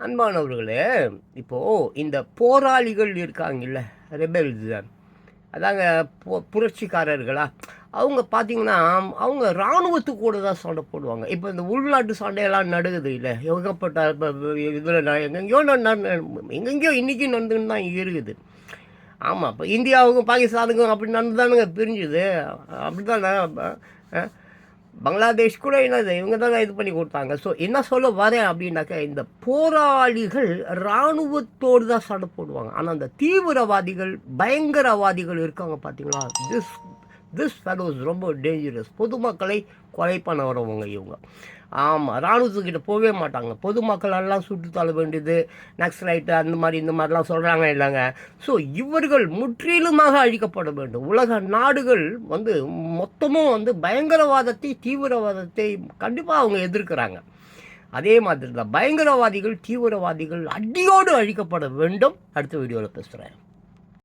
அன்பானவர்களே இப்போது இந்த போராளிகள் இருக்காங்கல்ல ரெபெல்ஸ் அதாங்க பு- புரட்சிக்காரர்களா? அவங்க பார்த்தீங்கன்னா அவங்க இராணுவத்து கூட தான் சண்டை போடுவாங்க. இப்போ இந்த உள்நாட்டு சண்டையெல்லாம் நடுகுது இல்லை? எங்கப்பட்ட இதில் எங்கெங்கேயோ நட- எங்கெங்கேயோ இன்றைக்கும் நடந்துன்னு தான் இருக்குது. ஆமாம் இப்போ இந்தியாவுக்கும் பாகிஸ்தானுக்கும் அப்படி நடந்துதானுங்க பிரிஞ்சுது. அப்படி தானே பங்களாதேஷ் கூட என்னது இவங்க தாங்க இது பண்ணி கொடுத்தாங்க. ஸோ என்ன சொல்ல வரேன் அப்படின்னாக்கா இந்த போராளிகள் இராணுவத்தோடு தான் சண்டை போடுவாங்க. ஆனால் அந்த தீவிரவாதிகள் பயங்கரவாதிகள் இருக்காங்க பார்த்தீங்களா திஸ் திஸ் ஃபெலோஸ் ரொம்ப டேஞ்சரஸ் பொதுமக்களை கொலை பண்ண வரவங்க இவங்க ஆமாம் இராணுவத்துக்கிட்ட போகவே மாட்டாங்க. பொதுமக்கள் எல்லாம் சுட்டு தள்ள வேண்டியது நக்ஸலைட்டு அந்த மாதிரி இந்த மாதிரிலாம் சொல்கிறாங்க இல்லைங்க. ஸோ இவர்கள் முற்றிலுமாக அழிக்கப்பட வேண்டும். உலக நாடுகள் வந்து மொத்தமும் வந்து பயங்கரவாதத்தை தீவிரவாதத்தை கண்டிப்பாக அவங்க எதிர்க்கிறாங்க. அதே மாதிரி தான் பயங்கரவாதிகள் தீவிரவாதிகள் அடியோடு அழிக்கப்பட வேண்டும். அடுத்த வீடியோவில் பேசுகிறேன்